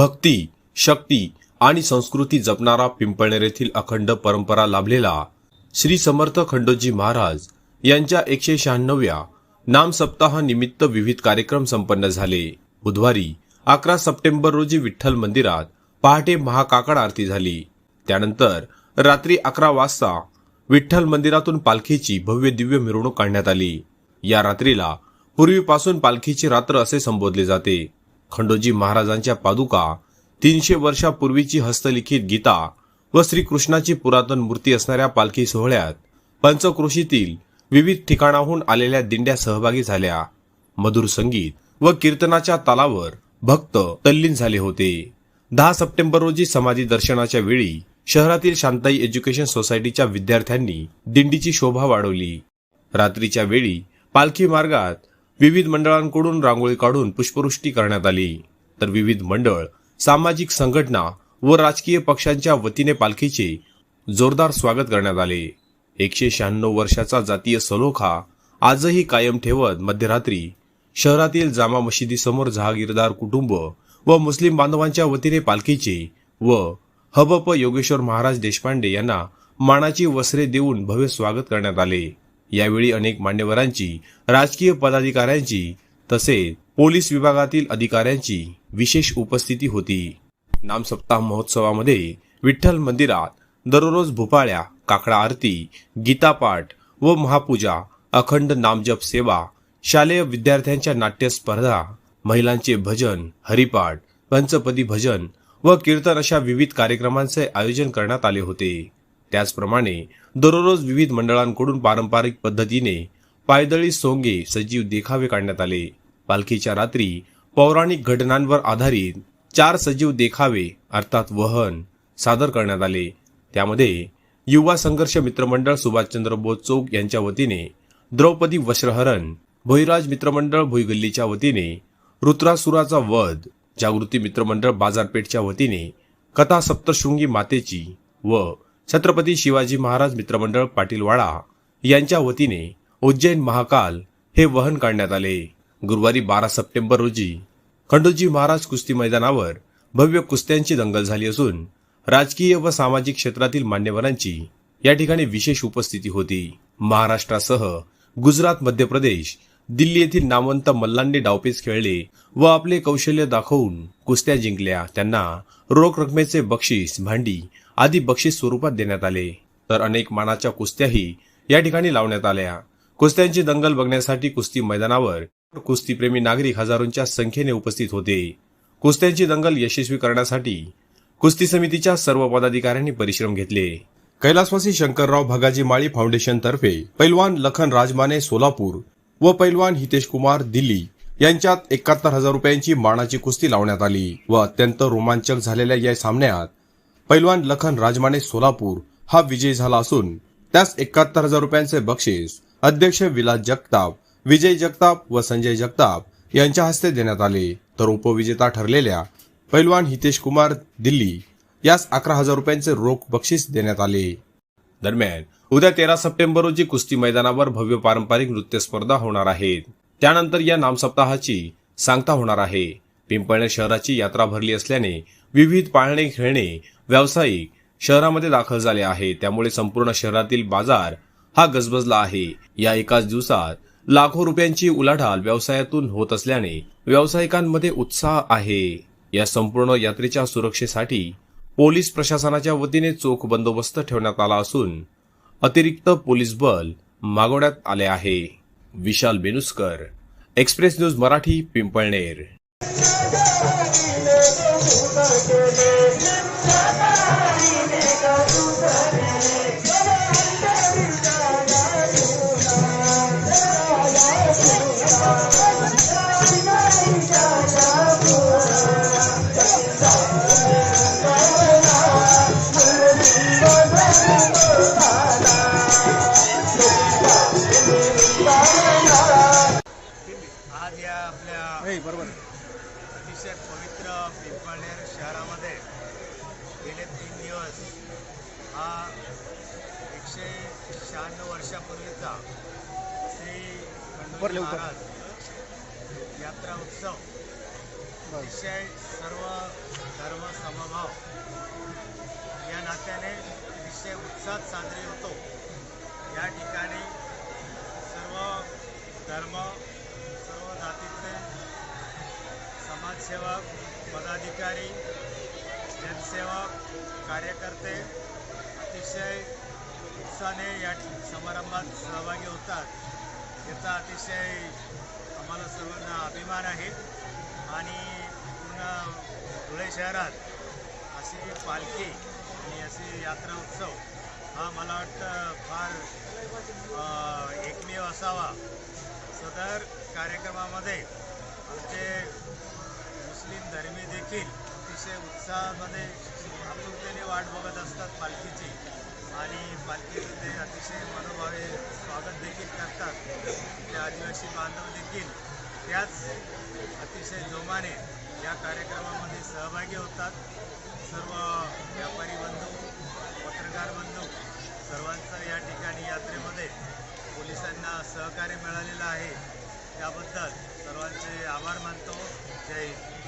भक्ती शक्ती आणि संस्कृती जपणारा पिंपळनेर येथील अखंड परंपरा लाभलेला श्री समर्थ खंडोजी महाराज यांच्या एकशे शहाण्णव्या नाम विविध कार्यक्रम संपन्न झाले. बुधवारी अकरा सप्टेंबर रोजी विठ्ठल मंदिरात पहाटे महाकाकड आरती झाली. त्यानंतर रात्री अकरा वाजता विठ्ठल मंदिरातून पालखीची भव्य दिव्य मिरवणूक काढण्यात आली. या रात्रीला पूर्वीपासून पालखीची रात्र असे संबोधले जाते. खंडोजी महाराजांच्या पादुका तीनशे वर्षापूर्वीची हस्तलिखित गीता व श्रीकृष्णाची पुरातन मूर्ती असणाऱ्या पालखी सोहळ्यात पंचक्रोशीतील विविध ठिकाणाहून आलेल्या दिंड्या सहभागी झाल्या. मधुर संगीत व कीर्तनाच्या तालावर भक्त तल्लीन झाले होते. दहा सप्टेंबर रोजी समाधी दर्शनाच्या वेळी शहरातील शांताई एज्युकेशन सोसायटीच्या विद्यार्थ्यांनी दिंडीची शोभा वाढवली. रात्रीच्या वेळी पालखी मार्गात विविध मंडळांकडून रांगोळी काढून पुष्पवृष्टी करण्यात आली. तर विविध मंडळ सामाजिक संघटना व राजकीय पक्षांच्या वतीने पालखीचे जोरदार स्वागत करण्यात आले. एकशे शहाण्णव वर्षाचा जातीय सलोखा आजही कायम ठेवत मध्यरात्री शहरातील जामा मशिदीसमोर जहागीरदार कुटुंब व मुस्लिम बांधवांच्या वतीने पालखीचे व हबप योगेश्वर महाराज देशपांडे यांना मानाची वस्त्रे देऊन भव्य स्वागत करण्यात आले. यावेळी अनेक मान्यवरांची राजकीय पदाधिकाऱ्यांची तसेच पोलीस विभागातील अधिकाऱ्यांची विशेष उपस्थिती होती. नामसप्ताह महोत्सवामध्ये विठ्ठल मंदिरात दररोज भोपाळ्या काकडा आरती गीतापाठ व महापूजा अखंड नामजप सेवा शालेय विद्यार्थ्यांच्या नाट्य स्पर्धा महिलांचे भजन हरिपाठ पंचपदी भजन व कीर्तन अशा विविध कार्यक्रमांचे आयोजन करण्यात आले होते. त्याचप्रमाणे दररोज विविध मंडळांकडून पारंपरिक पद्धतीने पायदळी सोंगे सजीव देखावे काढण्यात आले. पालखीच्या रात्री पौराणिक घटनांवर आधारित चार सजीव देखावे अर्थात वहन सादर करण्यात आले. त्यामध्ये युवा संघर्ष मित्रमंडळ सुभाषचंद्र बोस चौक यांच्या वतीने द्रौपदी वस्त्रहरण भोईराज मित्रमंडळ भुईगल्लीच्या वतीने रुद्रासुराचा वध जागृती मित्रमंडळ बाजारपेठच्या वतीने कथा सप्तशृंगी मातेची व छत्रपती शिवाजी महाराज मित्रमंडळ पाटीलवाडा यांच्या वतीने उज्जैन महाकाल हे वहन काढण्यात आले. गुरुवारी बारा सप्टेंबर रोजी खंडोजी महाराज कुस्ती मैदानावर भव्य कुस्त्यांची दंगल झाली असून राजकीय व सामाजिक क्षेत्रातील मान्यवरांची या ठिकाणी विशेष उपस्थिती होती. महाराष्ट्रासह गुजरात मध्य प्रदेश दिल्ली येथील नामवंत मल्लांनी डावपेच खेळले व आपले कौशल्य दाखवून कुस्त्या जिंकल्या. त्यांना रोख रकमेचे बक्षीस भांडी आदी बक्षीस स्वरूपात देण्यात आले. तर अनेक मानाच्या कुस्त्याही या ठिकाणी लावण्यात आल्या. कुस्त्यांची दंगल बघण्यासाठी कुस्ती मैदानावर कुस्तीप्रेमी नागरिक हजारोंच्या संख्येने उपस्थित होते. कुस्त्यांची दंगल यशस्वी करण्यासाठी कुस्ती समितीच्या सर्व पदाधिकाऱ्यांनी परिश्रम घेतले. कैलासवासी शंकरराव भगाजी माळी फाउंडेशन तर्फे पैलवान लखन राजमाने सोलापूर व पैलवान हितेश कुमार दिल्ली यांच्यात एकाहत्तर हजार रुपयांची मानाची कुस्ती लावण्यात आली व अत्यंत रोमांचक झालेल्या या सामन्यात पैलवान लखन राजमाने सोलापूर हा विजय झाला असून त्यास एकाहत्तर हजार रुपयांचे बक्षीस अध्यक्ष विलास जगताप विजय जगताप व संजय जगताप यांच्या हस्ते देण्यात आले. तर उपविजेता ठरलेल्या पैलवान हितेश कुमार दिल्ली यास अकरा हजार रुपयांचे रोख बक्षीस देण्यात आले. दरम्यान उद्या तेरा सप्टेंबर रोजी कुस्ती मैदानावर भव्य पारंपरिक नृत्य स्पर्धा होणार आहेत. त्यानंतर या नामसप्ताहाची सांगता होणार आहे. पिंपळणे शहराची यात्रा भरली असल्याने विविध पाळणे खेळणे व्यावसायिक शहरामध्ये दाखल झाले आहे. त्यामुळे संपूर्ण शहरातील बाजार हा गजबजला आहे. या एकाच दिवसात लाखो रुपयांची उलाढाल व्यवसायातून होत असल्याने व्यावसायिकांमध्ये उत्साह आहे. या संपूर्ण यात्रेच्या सुरक्षेसाठी पोलीस प्रशासनाच्या वतीने चोख बंदोबस्त ठेवण्यात आला असून अतिरिक्त पोलीस बल मागवण्यात आले आहे. Vishal Benuskar Express News Marathi Pimpalner. आज दिवस हा एकशे शहाण्णव वर्षापूर्वीचा श्री महाराज यात्रा उत्सव अतिशय सर्व धर्म समभाव. या नात्याने अतिशय उत्साहात साजरी होतो. या ठिकाणी सर्व धर्म सर्व जातीतले समाजसेवक पदाधिकारी जनसेवक कार्यकर्ते अतिशय उत्साहाने या समारंभात सहभागी होतात. याचा अतिशय आम्हाला सर्वांना अभिमान आहे. आणि पूर्ण धुळे शहरात अशी पालखी आणि अशी यात्रा उत्सव हा मला वाटतं फार एकमेव असावा. सदर कार्यक्रमामध्ये आमचे मुस्लिम धर्मी देखील अतिशय उत्साहामध्ये आतुरतेने वाट बघत असतात पालखीची. आणि पालखीचं ते अतिशय मनोभावे स्वागत देखील करतात. ते आदिवासी बांधव देखील त्याच अतिशय जोमाने या कार्यक्रमामध्ये सहभागी होतात. सर्व व्यापारी बंधू पत्रकार बंधू सर्वांचं या ठिकाणी यात्रेमध्ये पोलिसांना सहकार्य मिळालेलं आहे. त्याबद्दल सर्वांचे आभार मानतो. जय हिंद.